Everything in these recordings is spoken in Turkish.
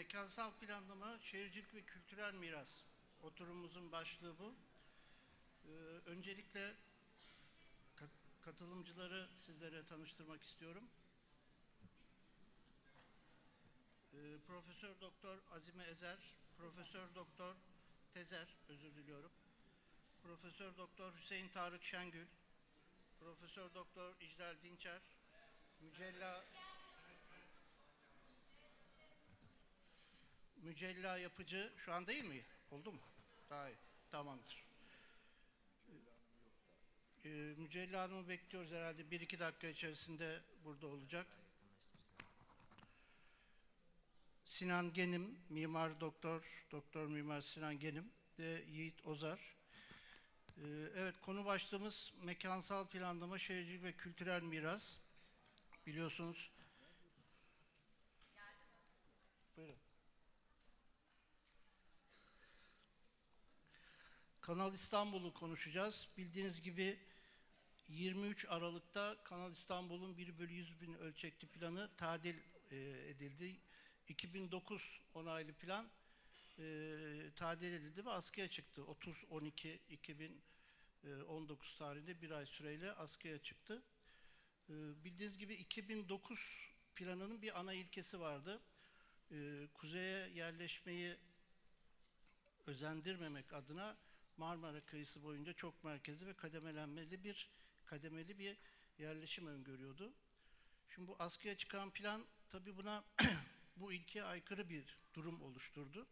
Mekansal planlama, şehircilik ve kültürel miras. Oturumumuzun başlığı bu. Ee, öncelikle kat- katılımcıları sizlere tanıştırmak istiyorum. Ee, Profesör Doktor Azime Ezer, Profesör Doktor Tezer, özür diliyorum. Profesör Doktor Hüseyin Tarık Şengül, Profesör Doktor İclal Dinçer, Mücella Mücella Yapıcı şu an değil mi? Oldu mu? Daha iyi. Tamamdır. Ee, Mücella Hanım'ı bekliyoruz herhalde. Bir iki dakika içerisinde burada olacak. Sinan Genim, mimar doktor, doktor mimar Sinan Genim ve Yiğit Ozar. Ee, evet, konu başlığımız mekansal planlama, şehircilik ve kültürel miras. Biliyorsunuz. Kanal İstanbul'u konuşacağız. Bildiğiniz gibi 23 Aralık'ta Kanal İstanbul'un 1 bölü 100 bin ölçekli planı tadil e, edildi. 2009 onaylı plan e, tadil edildi ve askıya çıktı. 30-12-2019 tarihinde bir ay süreyle askıya çıktı. E, bildiğiniz gibi 2009 planının bir ana ilkesi vardı. E, kuzeye yerleşmeyi özendirmemek adına Marmara kıyısı boyunca çok merkezi ve kademelenmeli bir kademeli bir yerleşim öngörüyordu. Şimdi bu askıya çıkan plan tabii buna bu ilkeye aykırı bir durum oluşturdu.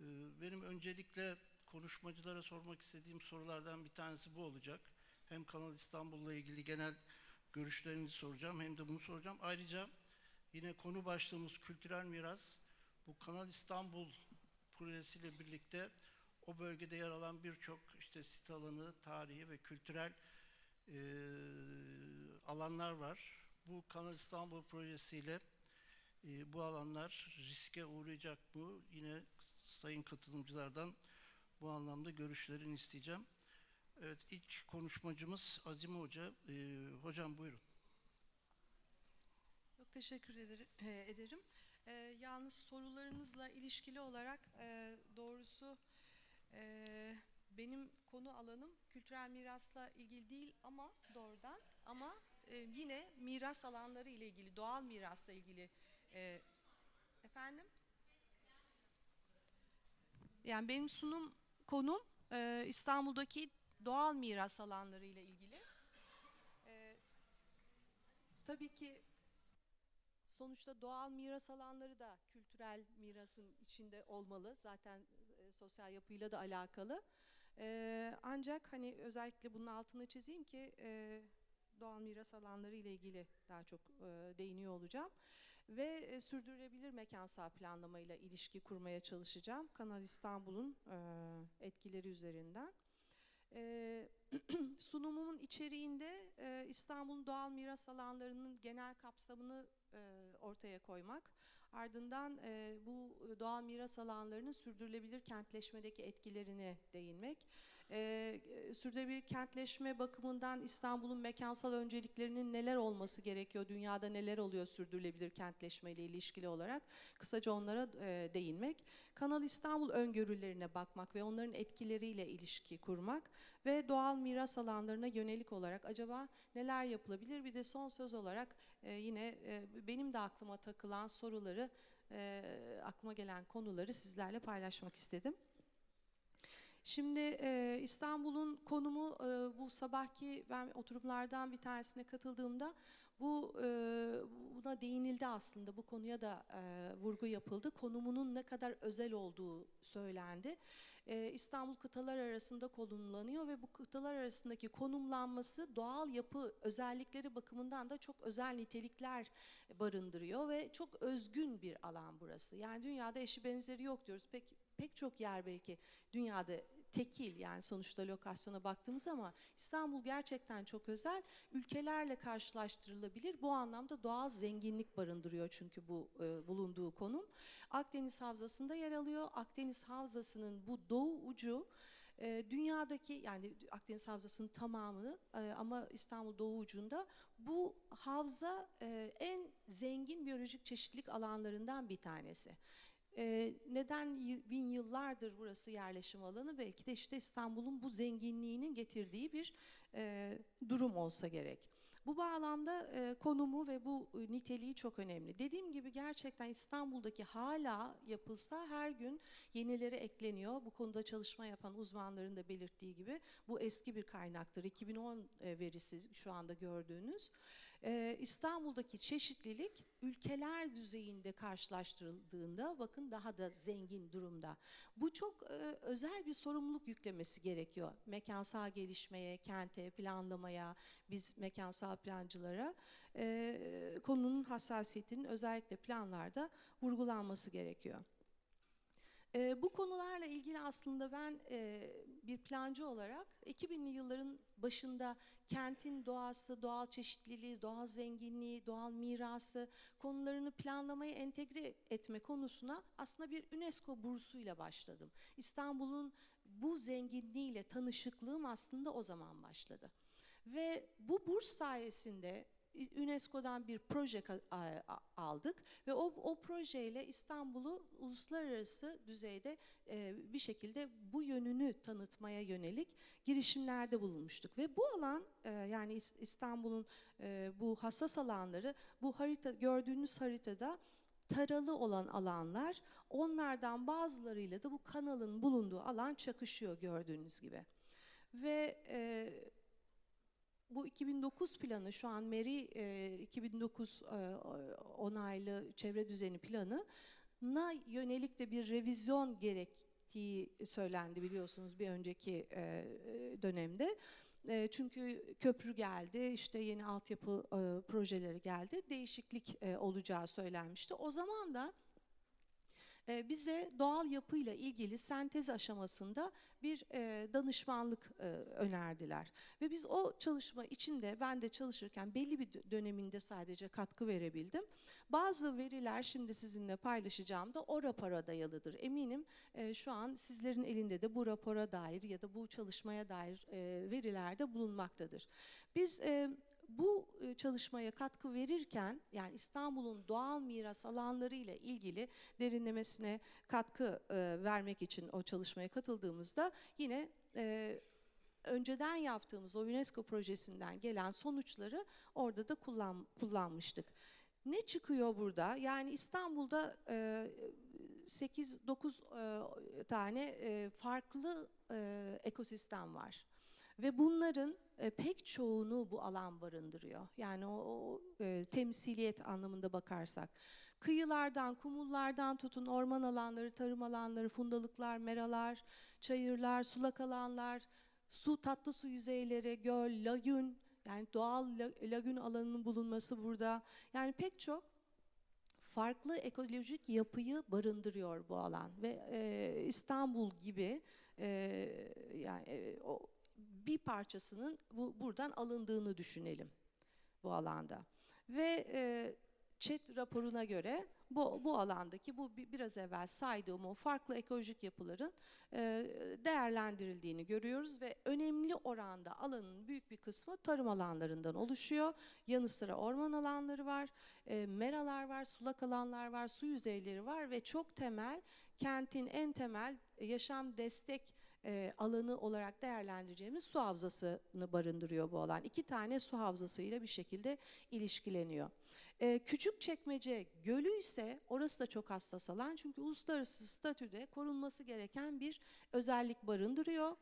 Ee, Benim öncelikle konuşmacılara sormak istediğim sorulardan bir tanesi bu olacak. Hem Kanal İstanbul'la ilgili genel görüşlerinizi soracağım hem de bunu soracağım. Ayrıca yine konu başlığımız kültürel miras. Bu Kanal İstanbul projesiyle birlikte o bölgede yer alan birçok işte sit alanı, tarihi ve kültürel eee, alanlar var. Bu Kanal İstanbul projesiyle eee, bu alanlar riske uğrayacak mı? Yine sayın katılımcılardan bu anlamda görüşlerini isteyeceğim. Evet, ilk konuşmacımız Azime Hoca. Eee, hocam buyurun. Çok teşekkür eder- e, ederim. E, yalnız sorularınızla ilişkili olarak e, doğrusu e, benim konu alanım kültürel mirasla ilgili değil ama doğrudan ama e, yine miras alanları ile ilgili, doğal mirasla ilgili e, efendim. Yani benim sunum konum e, İstanbul'daki doğal miras alanları ile ilgili. E, tabii ki Sonuçta doğal miras alanları da kültürel mirasın içinde olmalı. Zaten sosyal yapıyla da alakalı. E, ancak hani özellikle bunun altını çizeyim ki e, doğal miras alanları ile ilgili daha çok e, değiniyor olacağım. Ve e, sürdürülebilir mekansal planlamayla ilişki kurmaya çalışacağım. Kanal İstanbul'un e, etkileri üzerinden. E, sunumumun içeriğinde e, İstanbul'un doğal miras alanlarının genel kapsamını e, ortaya koymak. Ardından e, bu doğal miras alanlarının sürdürülebilir kentleşmedeki etkilerine değinmek. E, e, sürdürülebilir kentleşme bakımından İstanbul'un mekansal önceliklerinin neler olması gerekiyor, dünyada neler oluyor sürdürülebilir kentleşme ile ilişkili olarak kısaca onlara e, değinmek. Kanal İstanbul öngörülerine bakmak ve onların etkileriyle ilişki kurmak ve doğal miras alanlarına yönelik olarak acaba neler yapılabilir? Bir de son söz olarak e, yine e, benim de aklıma takılan soruları, e, aklıma gelen konuları sizlerle paylaşmak istedim. Şimdi e, İstanbul'un konumu e, bu sabahki ben oturumlardan bir tanesine katıldığımda bu e, buna değinildi aslında bu konuya da e, vurgu yapıldı. Konumunun ne kadar özel olduğu söylendi. E, İstanbul kıtalar arasında konumlanıyor ve bu kıtalar arasındaki konumlanması doğal yapı özellikleri bakımından da çok özel nitelikler barındırıyor ve çok özgün bir alan burası. Yani dünyada eşi benzeri yok diyoruz. Pek pek çok yer belki dünyada tekil yani sonuçta lokasyona baktığımız ama İstanbul gerçekten çok özel. Ülkelerle karşılaştırılabilir. Bu anlamda doğal zenginlik barındırıyor çünkü bu e, bulunduğu konum. Akdeniz Havzası'nda yer alıyor. Akdeniz Havzası'nın bu doğu ucu e, dünyadaki yani Akdeniz Havzası'nın tamamını e, ama İstanbul Doğu ucunda bu havza e, en zengin biyolojik çeşitlilik alanlarından bir tanesi. E, neden bin yıllardır burası yerleşim alanı? Belki de işte İstanbul'un bu zenginliğinin getirdiği bir e, durum olsa gerek. Bu bağlamda e, konumu ve bu e, niteliği çok önemli. Dediğim gibi gerçekten İstanbul'daki hala yapılsa her gün yenileri ekleniyor. Bu konuda çalışma yapan uzmanların da belirttiği gibi bu eski bir kaynaktır. 2010 e, verisi şu anda gördüğünüz. E, İstanbul'daki çeşitlilik ülkeler düzeyinde karşılaştırıldığında bakın daha da zengin durumda. Bu çok e, özel bir sorumluluk yüklemesi gerekiyor. Mekansal gelişmeye, kente, planlamaya, biz mekansal plancılara e, konunun hassasiyetinin özellikle planlarda vurgulanması gerekiyor. E, bu konularla ilgili aslında ben e, bir plancı olarak 2000'li yılların başında kentin doğası, doğal çeşitliliği, doğal zenginliği, doğal mirası konularını planlamaya entegre etme konusuna aslında bir UNESCO bursuyla başladım. İstanbul'un bu zenginliğiyle tanışıklığım aslında o zaman başladı. Ve bu burs sayesinde UNESCO'dan bir proje aldık ve o, o projeyle İstanbul'u uluslararası düzeyde e, bir şekilde bu yönünü tanıtmaya yönelik girişimlerde bulunmuştuk ve bu alan e, yani İs- İstanbul'un e, bu hassas alanları bu harita gördüğünüz haritada taralı olan alanlar onlardan bazılarıyla da bu kanalın bulunduğu alan çakışıyor gördüğünüz gibi. Ve e, bu 2009 planı şu an MERI e, 2009 e, onaylı çevre düzeni planı na yönelik de bir revizyon gerektiği söylendi biliyorsunuz bir önceki e, dönemde. E, çünkü köprü geldi, işte yeni altyapı e, projeleri geldi, değişiklik e, olacağı söylenmişti. O zaman da e, bize doğal yapıyla ilgili sentez aşamasında bir e, danışmanlık e, önerdiler. Ve biz o çalışma içinde ben de çalışırken belli bir dö- döneminde sadece katkı verebildim. Bazı veriler şimdi sizinle paylaşacağım da o rapora dayalıdır. Eminim e, şu an sizlerin elinde de bu rapora dair ya da bu çalışmaya dair e, veriler de bulunmaktadır. Biz bu e, çalışmaya katkı verirken yani İstanbul'un doğal miras alanları ile ilgili derinlemesine katkı e, vermek için o çalışmaya katıldığımızda yine e, önceden yaptığımız o UNESCO projesinden gelen sonuçları orada da kullan, kullanmıştık. Ne çıkıyor burada? Yani İstanbul'da e, 8-9 tane farklı ekosistem var. Ve bunların e, pek çoğunu bu alan barındırıyor. Yani o, o, e, temsiliyet anlamında bakarsak. Kıyılardan, kumullardan tutun orman alanları, tarım alanları, fundalıklar, meralar, çayırlar, sulak alanlar, su tatlı su yüzeyleri, göl, lagün, yani doğal la- lagün alanının bulunması burada. Yani pek çok farklı ekolojik yapıyı barındırıyor bu alan ve e, İstanbul gibi e, yani e, o bir parçasının bu, buradan alındığını düşünelim bu alanda. Ve e, ÇED raporuna göre bu, bu alandaki bu bi- biraz evvel saydığım o farklı ekolojik yapıların e, değerlendirildiğini görüyoruz ve önemli oranda alanın büyük bir kısmı tarım alanlarından oluşuyor. Yanı sıra orman alanları var, e, meralar var, sulak alanlar var, su yüzeyleri var ve çok temel kentin en temel yaşam destek e, alanı olarak değerlendireceğimiz su havzasını barındırıyor bu alan. İki tane su havzasıyla bir şekilde ilişkileniyor. E, Küçükçekmece Gölü ise orası da çok hassas alan çünkü uluslararası statüde korunması gereken bir özellik barındırıyor.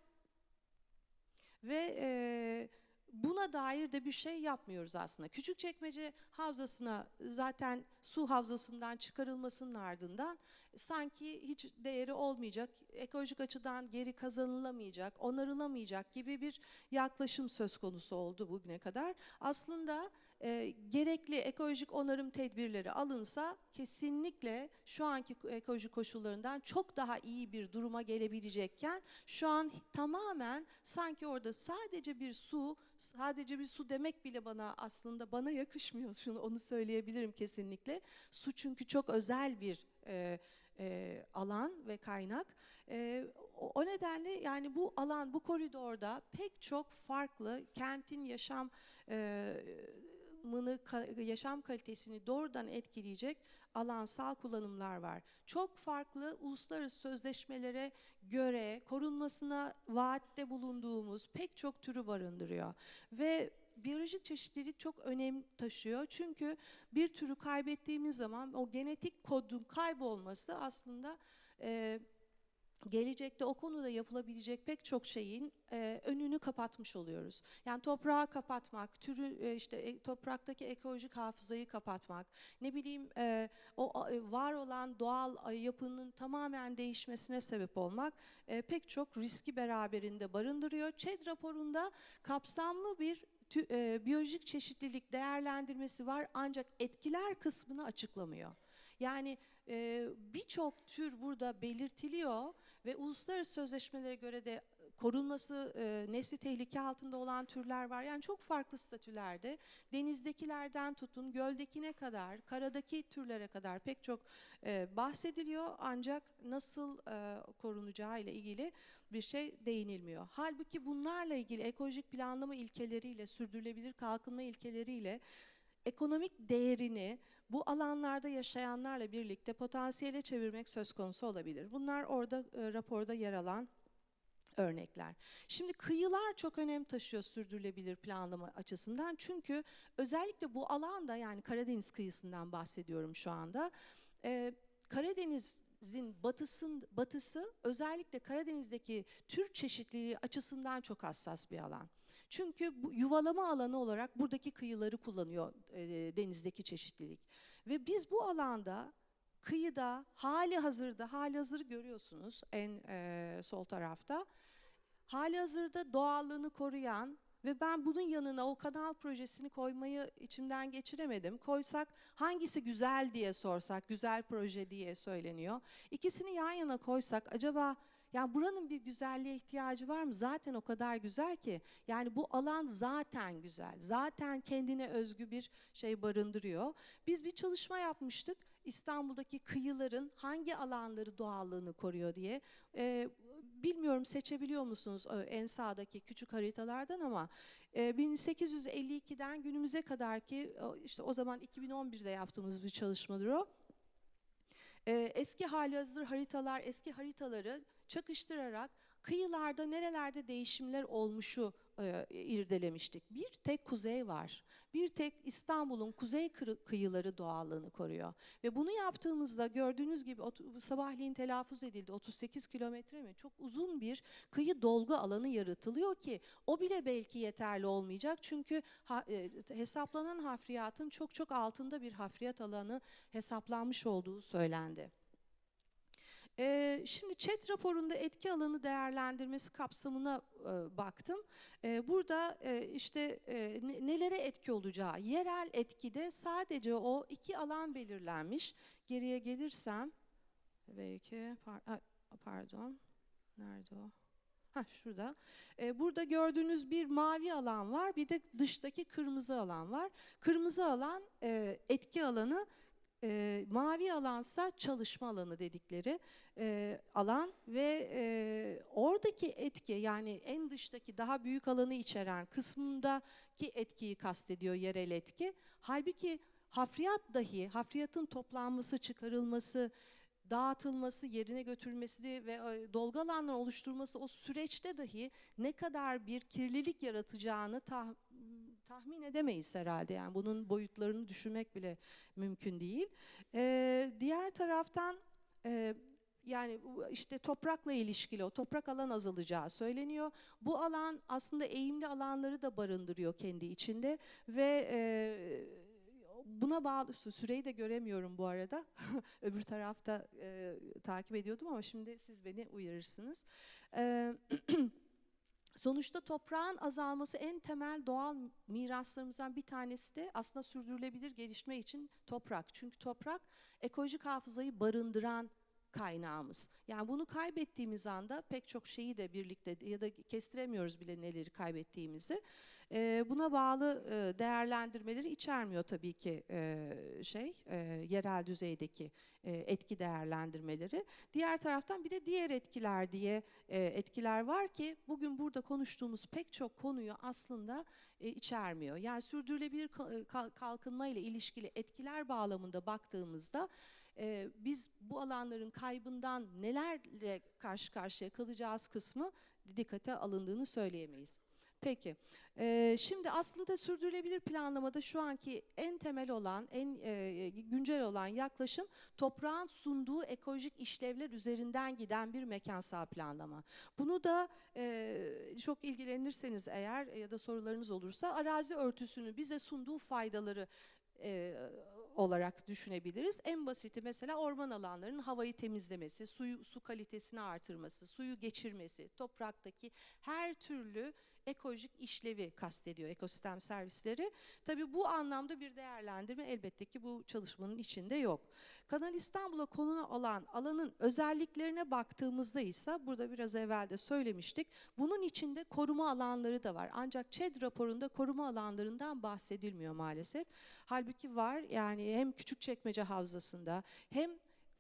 Ve e, buna dair de bir şey yapmıyoruz aslında. Küçükçekmece havzasına zaten su havzasından çıkarılmasının ardından sanki hiç değeri olmayacak, ekolojik açıdan geri kazanılamayacak, onarılamayacak gibi bir yaklaşım söz konusu oldu bugüne kadar. Aslında e, gerekli ekolojik onarım tedbirleri alınsa kesinlikle şu anki ekolojik koşullarından çok daha iyi bir duruma gelebilecekken şu an tamamen sanki orada sadece bir su, sadece bir su demek bile bana aslında bana yakışmıyor. Şunu onu söyleyebilirim kesinlikle. Su çünkü çok özel bir e, e, alan ve kaynak. E, o, nedenle yani bu alan, bu koridorda pek çok farklı kentin yaşam e, yaşamını, ka- yaşam kalitesini doğrudan etkileyecek alansal kullanımlar var. Çok farklı uluslararası sözleşmelere göre korunmasına vaatte bulunduğumuz pek çok türü barındırıyor. Ve biyolojik çeşitlilik çok önem taşıyor. Çünkü bir türü kaybettiğimiz zaman o genetik kodun kaybolması aslında e, gelecekte o konuda yapılabilecek pek çok şeyin e, önünü kapatmış oluyoruz. Yani toprağı kapatmak, türü e, işte e, topraktaki ekolojik hafızayı kapatmak, ne bileyim e, o e, var olan doğal e, yapının tamamen değişmesine sebep olmak e, pek çok riski beraberinde barındırıyor. ÇED raporunda kapsamlı bir tü- e, biyolojik çeşitlilik değerlendirmesi var ancak etkiler kısmını açıklamıyor. Yani e, birçok tür burada belirtiliyor ve uluslararası sözleşmelere göre de korunması e, nesli tehlike altında olan türler var. Yani çok farklı statülerde denizdekilerden tutun göldekine kadar, karadaki türlere kadar pek çok e, bahsediliyor ancak nasıl e, korunacağı ile ilgili bir şey değinilmiyor. Halbuki bunlarla ilgili ekolojik planlama ilkeleriyle, sürdürülebilir kalkınma ilkeleriyle ekonomik değerini bu alanlarda yaşayanlarla birlikte potansiyele çevirmek söz konusu olabilir. Bunlar orada e, raporda yer alan örnekler. Şimdi kıyılar çok önem taşıyor sürdürülebilir planlama açısından. Çünkü özellikle bu alanda yani Karadeniz kıyısından bahsediyorum şu anda. e, Karadeniz'in batısın, batısı özellikle Karadeniz'deki tür çeşitliliği açısından çok hassas bir alan. Çünkü bu yuvalama alanı olarak buradaki kıyıları kullanıyor e, denizdeki çeşitlilik. Ve biz bu alanda kıyıda hali hazırda, hali hazırı görüyorsunuz en e, sol tarafta. Hali hazırda doğallığını koruyan ve ben bunun yanına o kanal projesini koymayı içimden geçiremedim. Koysak hangisi güzel diye sorsak, güzel proje diye söyleniyor. İkisini yan yana koysak acaba yani buranın bir güzelliğe ihtiyacı var mı? Zaten o kadar güzel ki. Yani bu alan zaten güzel. Zaten kendine özgü bir şey barındırıyor. Biz bir çalışma yapmıştık. İstanbul'daki kıyıların hangi alanları doğallığını koruyor diye. Ee, bilmiyorum seçebiliyor musunuz e, en sağdaki küçük haritalardan ama e, 1852'den günümüze kadar ki işte o zaman 2011'de yaptığımız bir çalışmadır o. E, eski hali hazır haritalar, eski haritaları çakıştırarak kıyılarda nerelerde değişimler olmuşu e, irdelemiştik. Bir tek kuzey var. Bir tek İstanbul'un kuzey kıyıları doğallığını koruyor. Ve bunu yaptığımızda gördüğünüz gibi sabahleyin telaffuz edildi 38 kilometre mi? Çok uzun bir kıyı dolgu alanı yaratılıyor ki o bile belki yeterli olmayacak. Çünkü e, hesaplanan hafriyatın çok çok altında bir hafriyat alanı hesaplanmış olduğu söylendi. Şimdi ÇED raporunda etki alanı değerlendirmesi kapsamına baktım. Burada işte ne- nelere etki olacağı, yerel etkide sadece o iki alan belirlenmiş. Geriye gelirsem, belki pardon, nerede o? Ha şurada. Ee, burada gördüğünüz bir mavi alan var, bir de dıştaki kırmızı alan var. Kırmızı alan e, etki alanı, e, mavi alansa çalışma alanı dedikleri e, alan ve e, oradaki etki yani en dıştaki daha büyük alanı içeren kısmındaki etkiyi kastediyor yerel etki. Halbuki hafriyat dahi, hafriyatın toplanması, çıkarılması, dağıtılması, yerine götürülmesi ve dolgu alanlar oluşturması o süreçte dahi ne kadar bir kirlilik yaratacağını tah- tahmin edemeyiz herhalde. Yani bunun boyutlarını düşünmek bile mümkün değil. Ee, diğer taraftan e, yani işte toprakla ilişkili o toprak alan azalacağı söyleniyor. Bu alan aslında eğimli alanları da barındırıyor kendi içinde ve e, buna bağlı süreyi de göremiyorum bu arada. Öbür tarafta e, takip ediyordum ama şimdi siz beni uyarırsınız. E, Sonuçta toprağın azalması en temel doğal miraslarımızdan bir tanesi de aslında sürdürülebilir gelişme için toprak. Çünkü toprak ekolojik hafızayı barındıran kaynağımız. Yani bunu kaybettiğimiz anda pek çok şeyi de birlikte ya da kestiremiyoruz bile neleri kaybettiğimizi. Ee, buna bağlı e, değerlendirmeleri içermiyor tabii ki e, şey e, yerel düzeydeki e, etki değerlendirmeleri. Diğer taraftan bir de diğer etkiler diye e, etkiler var ki bugün burada konuştuğumuz pek çok konuyu aslında e, içermiyor. Yani sürdürülebilir ka- ka- kalkınma ile ilişkili etkiler bağlamında baktığımızda e, biz bu alanların kaybından nelerle karşı karşıya kalacağız kısmı dikkate alındığını söyleyemeyiz. Peki, e, şimdi aslında sürdürülebilir planlamada şu anki en temel olan, en e, güncel olan yaklaşım toprağın sunduğu ekolojik işlevler üzerinden giden bir mekansal planlama. Bunu da e, çok ilgilenirseniz eğer ya da sorularınız olursa arazi örtüsünün bize sunduğu faydaları e, olarak düşünebiliriz. En basiti mesela orman alanlarının havayı temizlemesi, suyu su kalitesini artırması, suyu geçirmesi, topraktaki her türlü ekolojik işlevi kastediyor ekosistem servisleri. Tabii bu anlamda bir değerlendirme elbette ki bu çalışmanın içinde yok. Kanal İstanbul'a konuna olan alanın özelliklerine baktığımızda ise burada biraz evvel de söylemiştik. Bunun içinde koruma alanları da var. Ancak ÇED raporunda koruma alanlarından bahsedilmiyor maalesef. Halbuki var yani hem Küçükçekmece Havzası'nda hem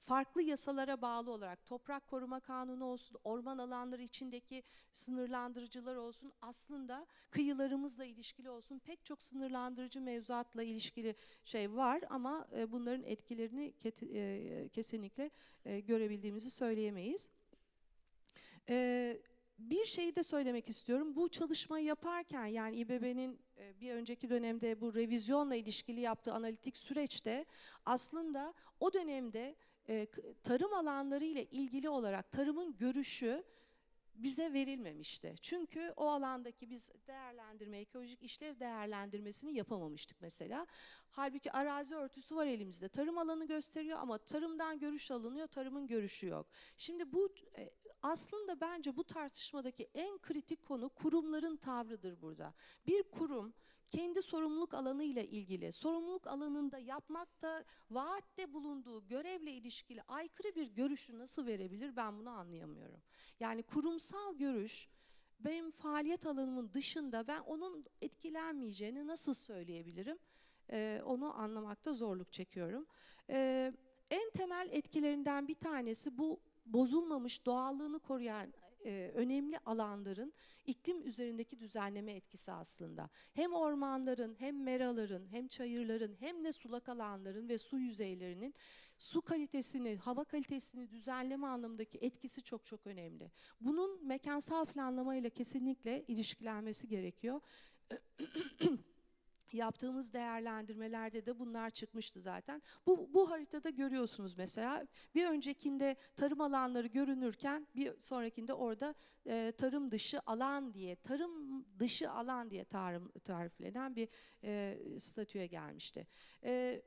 farklı yasalara bağlı olarak toprak koruma kanunu olsun, orman alanları içindeki sınırlandırıcılar olsun aslında kıyılarımızla ilişkili olsun pek çok sınırlandırıcı mevzuatla ilişkili şey var ama e, bunların etkilerini e, kesinlikle e, görebildiğimizi söyleyemeyiz. Bir şeyi de söylemek istiyorum. Bu çalışmayı yaparken yani İBB'nin bir önceki dönemde bu revizyonla ilişkili yaptığı analitik süreçte aslında o dönemde e, tarım alanları ile ilgili olarak tarımın görüşü bize verilmemişti. Çünkü o alandaki biz değerlendirme, ekolojik işlev değerlendirmesini yapamamıştık mesela. Halbuki arazi örtüsü var elimizde. Tarım alanı gösteriyor ama tarımdan görüş alınıyor, tarımın görüşü yok. Şimdi bu e, aslında bence bu tartışmadaki en kritik konu kurumların tavrıdır burada. Bir kurum kendi sorumluluk alanı ile ilgili sorumluluk alanında yapmakta vaatte bulunduğu görevle ilişkili aykırı bir görüşü nasıl verebilir ben bunu anlayamıyorum. Yani kurumsal görüş benim faaliyet alanımın dışında ben onun etkilenmeyeceğini nasıl söyleyebilirim? Ee, onu anlamakta zorluk çekiyorum. Ee, en temel etkilerinden bir tanesi bu bozulmamış doğallığını koruyan e, önemli alanların iklim üzerindeki düzenleme etkisi aslında. Hem ormanların, hem meraların, hem çayırların, hem de sulak alanların ve su yüzeylerinin su kalitesini, hava kalitesini düzenleme anlamındaki etkisi çok çok önemli. Bunun mekansal planlamayla kesinlikle ilişkilenmesi gerekiyor. Yaptığımız değerlendirmelerde de bunlar çıkmıştı zaten. Bu, bu haritada görüyorsunuz mesela bir öncekinde tarım alanları görünürken bir sonrakinde orada e, tarım dışı alan diye, tarım dışı alan diye tarım, tariflenen bir e, statüye gelmişti. E,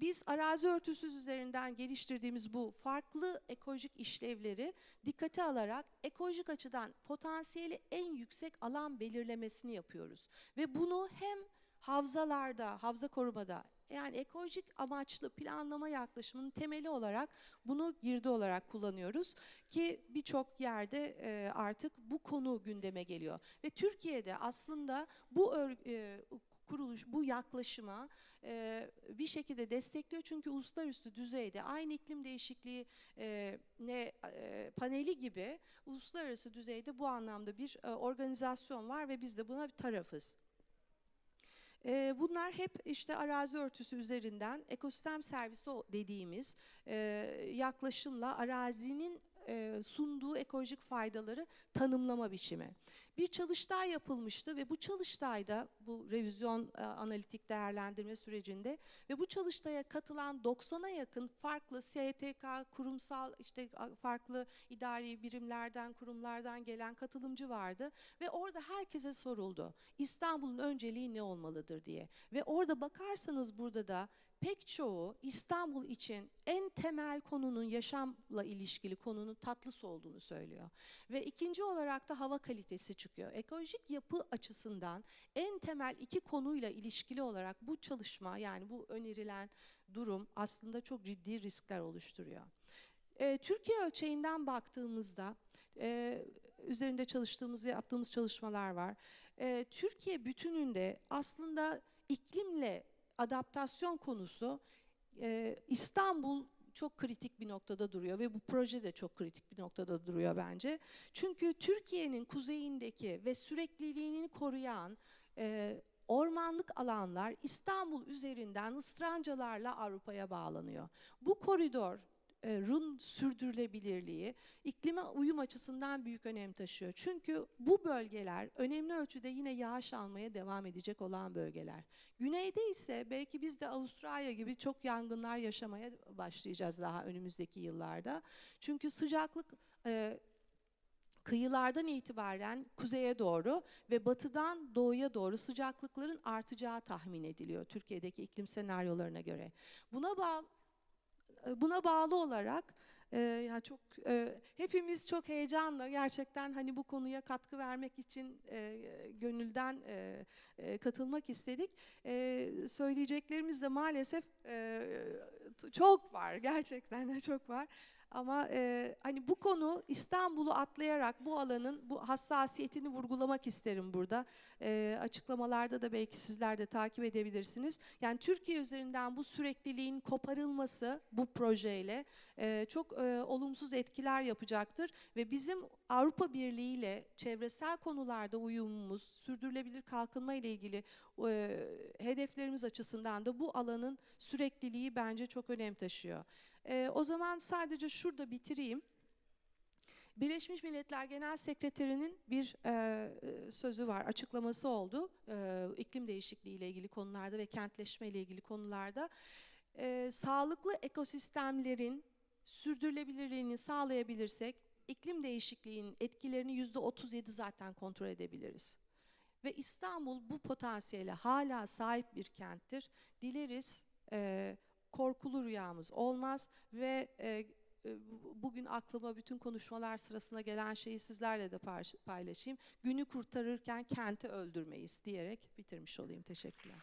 biz arazi örtüsü üzerinden geliştirdiğimiz bu farklı ekolojik işlevleri dikkate alarak ekolojik açıdan potansiyeli en yüksek alan belirlemesini yapıyoruz. Ve bunu hem havzalarda, havza korumada yani ekolojik amaçlı planlama yaklaşımının temeli olarak bunu girdi olarak kullanıyoruz ki birçok yerde e, artık bu konu gündeme geliyor. Ve Türkiye'de aslında bu e, kuruluş, bu yaklaşıma e, bir şekilde destekliyor çünkü uluslararası düzeyde aynı iklim değişikliği ne paneli gibi uluslararası düzeyde bu anlamda bir organizasyon var ve biz de buna bir tarafız. E, bunlar hep işte arazi örtüsü üzerinden ekosistem servisi dediğimiz e, yaklaşımla arazinin sunduğu ekolojik faydaları tanımlama biçimi. Bir çalıştay yapılmıştı ve bu çalıştayda bu revizyon e, analitik değerlendirme sürecinde ve bu çalıştaya katılan 90'a yakın farklı STK, kurumsal işte farklı idari birimlerden, kurumlardan gelen katılımcı vardı ve orada herkese soruldu. İstanbul'un önceliği ne olmalıdır diye. Ve orada bakarsanız burada da pek çoğu İstanbul için en temel konunun yaşamla ilişkili konunun tatlı su olduğunu söylüyor. Ve ikinci olarak da hava kalitesi çıkıyor. Ekolojik yapı açısından en temel iki konuyla ilişkili olarak bu çalışma yani bu önerilen durum aslında çok ciddi riskler oluşturuyor. e, Türkiye ölçeğinden baktığımızda e, üzerinde çalıştığımız, yaptığımız çalışmalar var. E, Türkiye bütününde aslında iklimle adaptasyon konusu e, İstanbul çok kritik bir noktada duruyor ve bu proje de çok kritik bir noktada duruyor bence. Çünkü Türkiye'nin kuzeyindeki ve sürekliliğini koruyan e, ormanlık alanlar İstanbul üzerinden ıstrancalarla Avrupa'ya bağlanıyor. Bu koridor Run sürdürülebilirliği iklime uyum açısından büyük önem taşıyor. Çünkü bu bölgeler önemli ölçüde yine yağış almaya devam edecek olan bölgeler. Güneyde ise belki biz de Avustralya gibi çok yangınlar yaşamaya başlayacağız daha önümüzdeki yıllarda. Çünkü sıcaklık e, kıyılardan itibaren kuzeye doğru ve batıdan doğuya doğru sıcaklıkların artacağı tahmin ediliyor Türkiye'deki iklim senaryolarına göre. Buna bağlı buna bağlı olarak e, yani çok e, hepimiz çok heyecanla gerçekten hani bu konuya katkı vermek için e, gönülden e, e, katılmak istedik. E, söyleyeceklerimiz de maalesef e, çok var gerçekten de çok var. Ama e, hani bu konu İstanbul'u atlayarak bu alanın bu hassasiyetini vurgulamak isterim burada. E, açıklamalarda da belki sizler de takip edebilirsiniz. Yani Türkiye üzerinden bu sürekliliğin koparılması bu projeyle e, çok e, olumsuz etkiler yapacaktır ve bizim Avrupa Birliği ile çevresel konularda uyumumuz, sürdürülebilir kalkınma ile ilgili e, hedeflerimiz açısından da bu alanın sürekliliği bence çok önem taşıyor. E, o zaman sadece şurada bitireyim. Birleşmiş Milletler Genel Sekreterinin bir e, sözü var, açıklaması oldu. E, iklim değişikliği ile ilgili konularda ve kentleşme ile ilgili konularda. E, sağlıklı ekosistemlerin sürdürülebilirliğini sağlayabilirsek iklim değişikliğinin etkilerini yüzde 37 zaten kontrol edebiliriz. Ve İstanbul bu potansiyele hala sahip bir kenttir. Dileriz e, korkulu rüyamız olmaz ve e, e, bugün aklıma bütün konuşmalar sırasında gelen şeyi sizlerle de paylaşayım. Günü kurtarırken kenti öldürmeyiz diyerek bitirmiş olayım. Teşekkürler.